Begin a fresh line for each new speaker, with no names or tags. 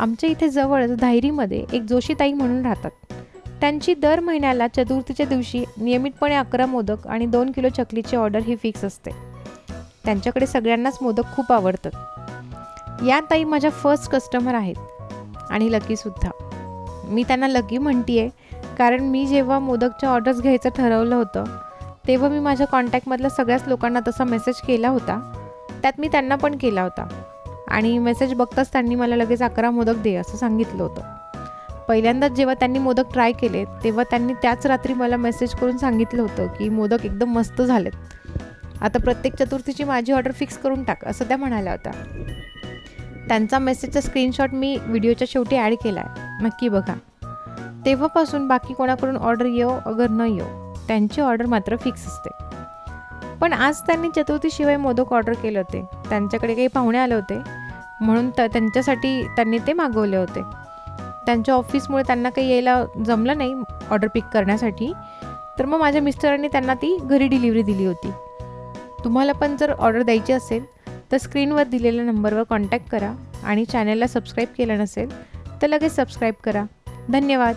आमच्या इथे जवळच धायरीमध्ये एक जोशीताई म्हणून राहतात. त्यांची दर महिन्याला चतुर्थीच्या दिवशी नियमितपणे अकरा मोदक आणि दोन किलो चकलीची ऑर्डर ही फिक्स असते. त्यांच्याकडे सगळ्यांनाच मोदक खूप आवडतात. या ताई माझ्या फर्स्ट कस्टमर आहेत आणि लकीसुद्धा मी त्यांना लकी म्हणतीये कारण मी जेव्हा मोदकच्या ऑर्डर्स घ्यायचं ठरवलं होतं तेव्हा मी माझ्या कॉन्टॅक्टमधल्या सगळ्याच लोकांना तसा मेसेज केला होता. त्यात मी त्यांना पण केला होता. आणि मेसेज बघताच त्यांनी मला लगेच अकरा मोदक दे असं सांगितलं होतं. पहिल्यांदाच जेव्हा त्यांनी मोदक ट्राय केले तेव्हा त्यांनी त्याच रात्री मला मेसेज करून सांगितलं होतं की मोदक एकदम मस्त झालेत. आता प्रत्येक चतुर्थीची माझी ऑर्डर फिक्स करून टाक असं त्या म्हणाल्या होत्या. त्यांचा मेसेजचा स्क्रीनशॉट मी व्हिडिओच्या शेवटी ॲड केला आहे नक्की बघा. तेव्हापासून बाकी कोणाकडून ऑर्डर येऊ अगर न येऊ त्यांची ऑर्डर मात्र फिक्स असते. पण आज त्यांनी चतुर्थीशिवाय मोदक ऑर्डर केले होते. त्यांच्याकडे काही पाहुणे आले होते. म्हणून त त्यांच्यासाठी त्यांनी ते मागवले होते. त्यांच्या ऑफिसमुळे त्यांना काही यायला जमलं नाही ऑर्डर पिक करण्यासाठी. तर मग माझ्या मिस्टरांनी त्यांना ती घरी डिलिव्हरी दिली होती. तुम्हाला पण जर ऑर्डर द्यायची असेल तर स्क्रीनवर दिलेल्या नंबरवर कॉन्टॅक्ट करा. आणि चॅनलला सबस्क्राईब केलं नसेल तर लगेच सबस्क्राईब करा. धन्यवाद.